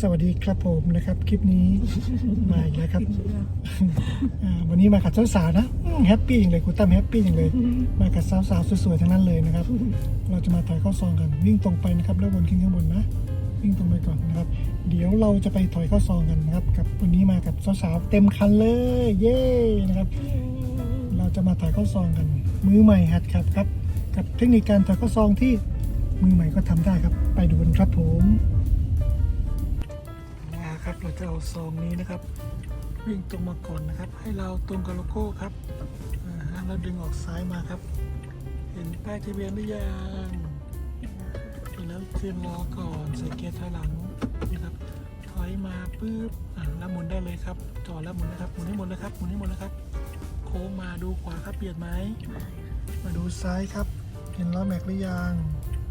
สวัสดีครับผมนะครับ คลิปนี้มาอีกแล้วครับอ่าวันนี้มากับสาวๆนะแฮปปี้อย่างเลยคุณตั้มแฮปปี้อย่างเลย มากับสาวๆสวยๆทั้งนั้นเลยนะครับ เราจะมาถอยเข้าซองกันวิ่งตรงไปนะครับ แล้ววนขึ้นข้างบนนะ วิ่งตรงไปก่อนนะครับ เดี๋ยวเราจะไปถอยเข้าซองกันนะครับ กับวันนี้มากับสาวๆเต็มคันเลย เย้นะครับ เราจะมาถอยเข้าซองกัน มือใหม่หัดขับครับ กับเทคนิคการถอยเข้าซองที่มือใหม่ก็ทำได้ครับ ไปดูกันครับผมมาครับเรา จะเอาซองนี้นะครับ วิ่งตรงมาก่อนนะครับ ให้เราตรงกับโลโก้ครับอ่าฮะแล้วดึงออกซ้ายมาครับ เห็นป้ายทะเบียนหรือยังเห็นแล้วเคลื่อนล้อก่อนใส่เกียร์ถอยหลังนะครับถอยมาปุ๊บอะแล้วหมุนได้เลยครับจอดแล้วหมุนนะครับหมุนให้หมดเลยครับหมุนให้หมดเลยครับ โค้งมาดูขวาครับเปลี่ยนไหมมาดูซ้ายครับ เห็นล้อแม็กหรือยัง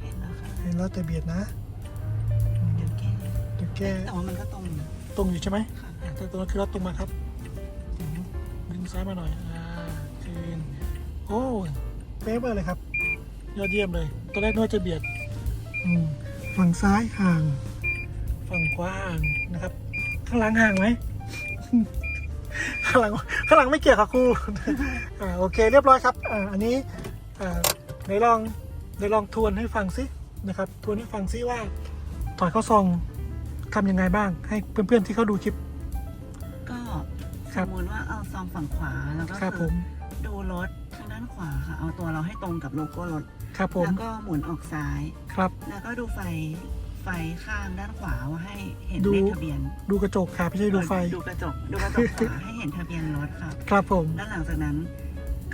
เห็นแล้วค่ะเห็นแล้วแต่เบียดนะอืมเดี๋ยวแก้เดี๋ยวแก้แต่ว่ามันก็ตรงอยู่ ตรงอยู่ใช่ไหมค่ะอะแต่ตรงนั้นคือรถตรงมาครับอืมดึงซ้ายมาหน่อย อ่า คืน โอ้ยเป๊ะเลยครับ ยอดเยี่ยมเลย ตอนแรกนึกว่าจะเบียด อืม ฝั่งซ้ายห่าง ฝั่งขวาห่างนะครับ ข้างหลังห่างไหมข้างหลังข้างหลังไม่เกี่ยวกับครูอ่า โอเค เรียบร้อยครับ อ่า อันนี้ อ่าไหนลองไหนลองทวนให้ฟังซินะครับ ทวนให้ฟังซิว่าถอยเข้าซอง ทำยังไงบ้าง ให้เพื่อนๆที่เขาดูคลิป ก็คสรับมมติว่าเอาซองฝั่งขวาแล้วก็ครับผคือม ดูรถทางด้านขวาค่ะ เอาตัวเราให้ตรงกับโลโก้รถ ครับผมแล้วก็หมุนออกซ้าย ครับ แล้วก็ดูไฟไฟข้างด้านขวาว่าให้เห็นดู เลขทะเบียนดูกระจกค่ะไม่ใช่ดูไฟดูกระจกดูกระจกขวาให้เห็นทะเบียนรถค่ะ ครับผม แล้วหลังจากนั้น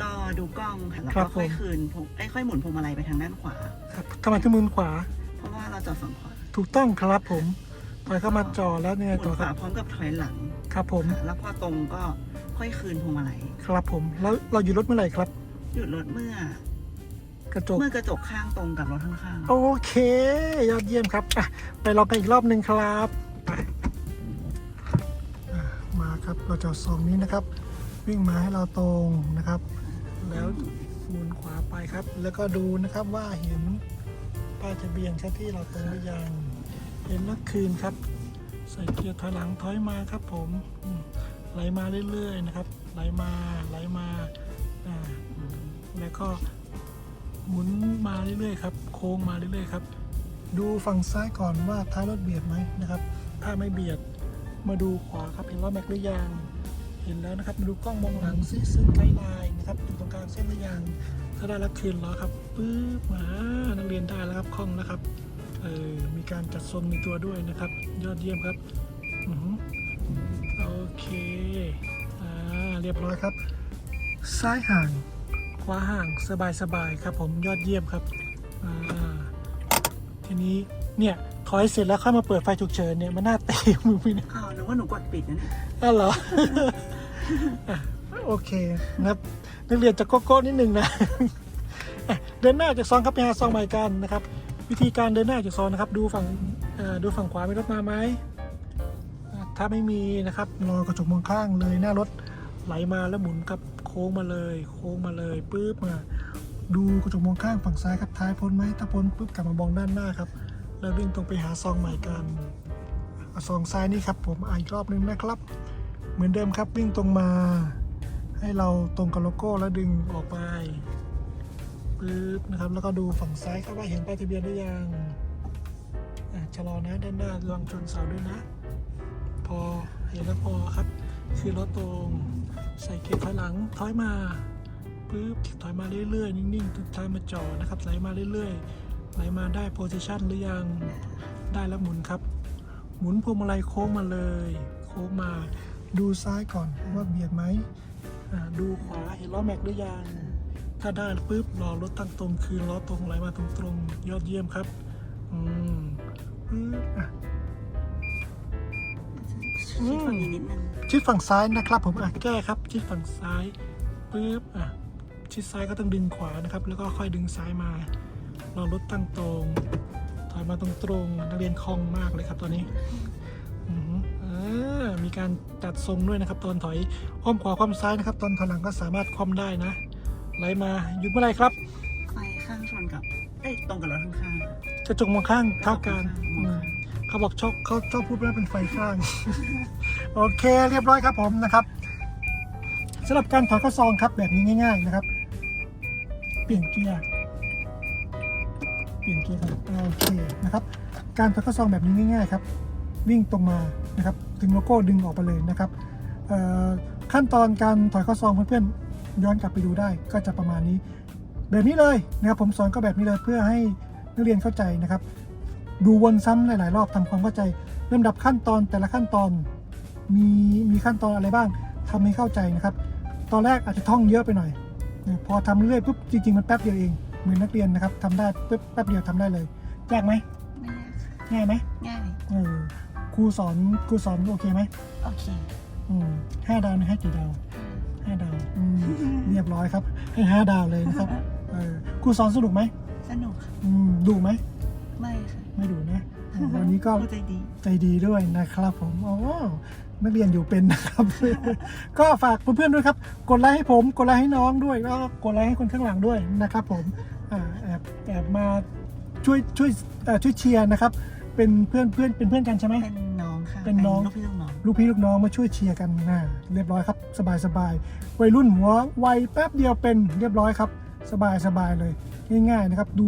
ก็ดูกล้องค่ะแล้วครัก็บค่อยผมคืนพวงเอ้ยค่อยหมุนพวงมาลัยไปทางด้านขวา ครับทำไมที่มือขวา เพราะว่าเราจอดฝั่งขวา ถูกต้องครับผม ถอยเข้ามาจอแล้วเนี่ยหมุต่อนขครัวาบพร้อมกับถอยหลัง ครับผมค่ะแล้วพอตรงก็ค่อยคืนพวงมาลัยครับผมแล้วเราอยู่รถเมื่อไหร่ครับ หยุดรถเมื่อ กระจก เมื่อกระจกข้างตรงกับรถข้างโอเค ยอดเยี่ยมครับอะไปลองกันอีกรอบหนึ่งครับไปอะมาครับเราจะเอาซองนี้นะครับ วิ่งมาให้เราตรงนะครับ แล้วหมุนขวาไปครับ แล้วก็ดูนะครับว่าเห็นป้ายทะเบียนชัดที่เราตรงหรือยัง เห็นแล้วคืนครับ ใส่เกียร์ถอยหลังถอยมาครับผมไหลมาเรื่อยๆนะครับ ไหลมาไหลมาแล้วก็หมุนมาเรื่อยๆครับ โค้งมาเรื่อยๆครับ ดูฝั่งซ้ายก่อนว่าท้ายรถเบียดไหมนะครับ ถ้าไม่เบียดมาดูขวาครับเห็นล้อแม็กหรือยังเห็นแล้วนะครับมาดูกล้องมองหลังซิซึ่งไกด์ไลน์นะครับอยู่ตรงกลางเส้นหรือยังถ้าได้แล้วคืนล้อครับปึ๊บมานักเรียนได้แล้วครับคล่องนะครับ เออมีการจัดทรงในตัวด้วยนะครับ ยอดเยี่ยมครับอือหือโอเคอ่าเรียบร้อยครับ ซ้ายห่าง ขวาห่างสบายๆครับผมยอดเยี่ยมครับอ่าทีนี้เนี่ยถอยเสร็จแล้วค่อยมาเปิดไฟฉุกเฉินเนี่ยมันน่าเตะมือพี่นะๆอ้าวนึกว่าหนูกดปิดนะเนี่ยอ้าวเหรออะโอเคนะครับนักเรียนจะโกโก้นิดนึงนะอะเดินหน้าจากซองครับไปหาซองใหม่กันนะครับ วิธีการเดินหน้าจากซองนะครับ ดูฝั่งดูฝั่งขวามีรถมาไหมถ้าไม่มีนะครับรอกระจกมองข้างเลยหน้ารถไหลมาแล้วหมุนครับโค้งมาเลย โค้งมาเลยปุ๊บมาดูกระจกมองข้างฝั่งซ้ายครับท้ายพ้นไหมถ้าพ้นปุ๊บกลับมามองด้านหน้าครับ แล้ววิ่งตรงไปหาซองใหม่กันซองซ้ายนี่ครับ ผมอะอีกรอบนึงนะครับ เหมือนเดิมครับวิ่งตรงมา ให้เราตรงกับโลโก้แล้วดึงออกไป ปึ๊บนะครับ แล้วก็ดูฝั่งซ้ายครับว่าเห็นป้ายทะเบียนหรือยังอะชะลอนะด้านหน้าระวังชนเสาด้วยนะ พอเห็นแล้วพอครับคือรถตรงใส่เกียร์ถอยหลังถอยมาปึ๊บถอยมาเรื่อยๆ นิ่งๆทุกทายมาจอนะครับไหลมาเรื่อยๆไหลมาได้โพซิชันหรือยังได้แล้วหมุนครับ หมุนพวงมาลัยโค้งมาเลย โค้งมาดูซ้ายก่อนว่าเบียดไหมอ่าดูขวาเห็นล้อแม็กหรือยัง ถ้าได้ปุ๊บรอรถตั้งตรงคืนล้อตรงไหลมาตรงตรงยอดเยี่ยมครับ อืมปึ๊บอะอืมชิดฝั่งนี้นิดนึงชิดฝั่งซ้ายนะครับ ผมอะแก้ครับ ชิดฝั่งซ้ายปึ๊บอะชิดซ้ายก็ต้องดึงขวานะครับ แล้วก็ค่อยดึงซ้ายมารอรถตั้งตรงถอยมาตรงตรงนักเรียนคล่องมากเลยครับตอนนี้อือหืออ่ามีการจัดทรงด้วยนะครับ ตอนถอยคว่ำขวาคว่ำซ้ายนะครับ ตอนถอยหลังก็สามารถคว่ำได้นะ ไหลมาหยุดเมื่อไหรครับ ไฟข้างชนกับเอ้ยตรงกับรถข้างกระจกมองข้างเท่ากันกระจกมองข้างอืมขเขาบอกชอบเขาชอบพูดว่าเป็นไฟข้าง โอเคเรียบร้อยครับผมนะครับสำหรับการถอดข้อซองครับแบบนี้ง่าย ๆนะครับ เปลี่ยนเกียร์เปลี่ยนเกียร์ครับโอเคนะครับ การถอดข้อซองแบบนี้ง่ายๆครับ วิ่งตรงมานะครับ ถึงโลโก้ดึงออกไปเลยนะครับเอ่อขั้นตอนการถอยข้อซองเพื่อนๆ ย้อนกลับไปดูได้ก็จะประมาณนี้ แบบนี้เลยนะครับผมสอนก็แบบนี้เลยเพื่อให้นักเรียนเข้าใจนะครับ ดูวนซ้ำหลาย ๆ รอบทำความเข้าใจลำดับขั้นตอนแต่ละขั้นตอนมีมีขั้นตอนอะไรบ้างทำให้เข้าใจนะครับ ตอนแรกอาจจะท่องเยอะไปหน่อยนะพอทำเรื่อยปุ๊บจริง ๆ มันแป๊บเดียวเองเหมือนนักเรียนนะครับทำได้ปุ๊บแป๊บเดียวทำได้เลยยากไหมไม่ยากค่ะง่ายไหมง่ายเออครูสอนครูสอนโอเคไหมโอเคอืมห้าดาวนะให้กี่ดาว ห้าดาวอืมเรียบร้อยครับ ให้ห้าดาวเลยนะครับเออครูสอนสนุกไหมสนุกค่ะอืมดูไหมไม่ค่ะไม่ดูนะอืมวันนี้ก็ ผู้ใจดี ใจดีด้วยนะครับผมโอ้นักเรียนอยู่เป็นนะครับ ก็ฝากเพื่อนๆด้วยครับ กดไลค์ให้ผม กดไลค์ให้น้องด้วย แล้วก็กดไลค์ให้คนข้างหลังด้วยนะครับผมอ่าแอบแอบมาช่วยช่วยเอ่อช่วยเชียร์นะครับ เป็นเพื่อนเพื่อนเป็นเพื่อนกันใช่ไหม เป็นน้องค่ะเป็นน้อง ลูกพี่ลูกน้อง ลูกพี่ลูกน้องมาช่วยเชียร์กันนะเรียบร้อยครับ สบายสบายวัยรุ่นหัววัยแป๊บเดียวเป็นเรียบร้อยครับ สบายสบายเลยง่ายๆนะครับ ดู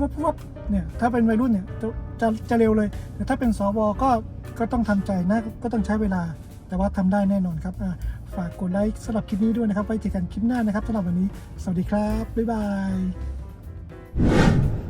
วับวับเนี่ยถ้าเป็นวัยรุ่นเนี่ยจะจะจะเร็วเลย แต่ถ้าเป็นสวก็ก็ต้องทำใจนะก็ต้องใช้เวลา แต่ว่าทำได้แน่นอนครับฝากกดไลค์สำหรับคลิปนี้ด้วยนะครับไว้เจอกันคลิปหน้านะครับสำหรับวันนี้ สวัสดีครับบ๊ายบาย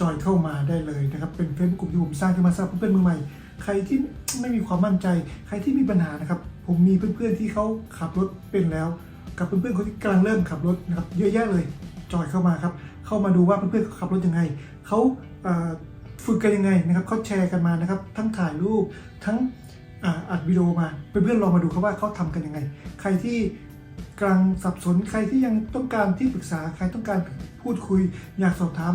จอยเข้ามาได้เลยนะครับ เป็นเฟซบุ๊กกลุ่มที่ผมสร้างขึ้นมาสำหรับเพื่อนมือใหม่ ใครที่ไม่มีความมั่นใจ ใครที่มีปัญหานะครับ ผมมีเพื่อนๆที่เขาขับรถเป็นแล้ว กับเพื่อนๆคนที่กำลังเริ่มขับรถนะครับเยอะแยะเลยจอยเข้ามาครับ เข้ามาดูว่าเพื่อนๆขาขับรถยังไงเขาฝึกกันยังไงนะครับเขาแชร์กันมานะครับ ทั้งถ่ายรูปทั้งอ,อัดวิดีโอมาเพื่อนๆลองมาดูครับว่าเขาทำกันยังไง ใครที่กำลังสับสนใครที่ยังต้องการที่ปรึกษาใครต้องการพูดคุย อยากสอบถาม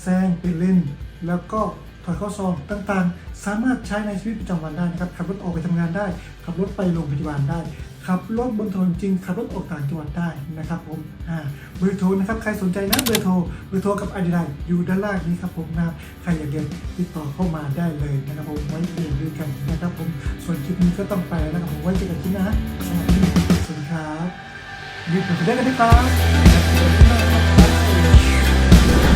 แซงเปเล่น แล้วก็ถอยเข้าซองต่างๆ สามารถใช้ในชีวิตประจำวันได้นะครับ ขับรถออกไปทำงานได้ ขับรถไปโรงพยาบาลได้ ขับรถบนถนนจริง ขับรถออกต่างจังหวัดได้นะครับผมอ่าเบอร์โทรนะครับ ใครสนใจนะเบอร์โทร เบอร์โทรกับอดีไลอยู่ด้านล่างนี้ครับผมนะใครอยากเรียนติดต่อเข้ามาได้เลยนะครับผมไว้เรียนด้วยกันนะครับผม ส่วนคลิปนี้ก็ต้องไปแล้วนะครับผมไว้เจอกันคลิปหน้าสวัสดีครับรีบไปได้กันดีครับ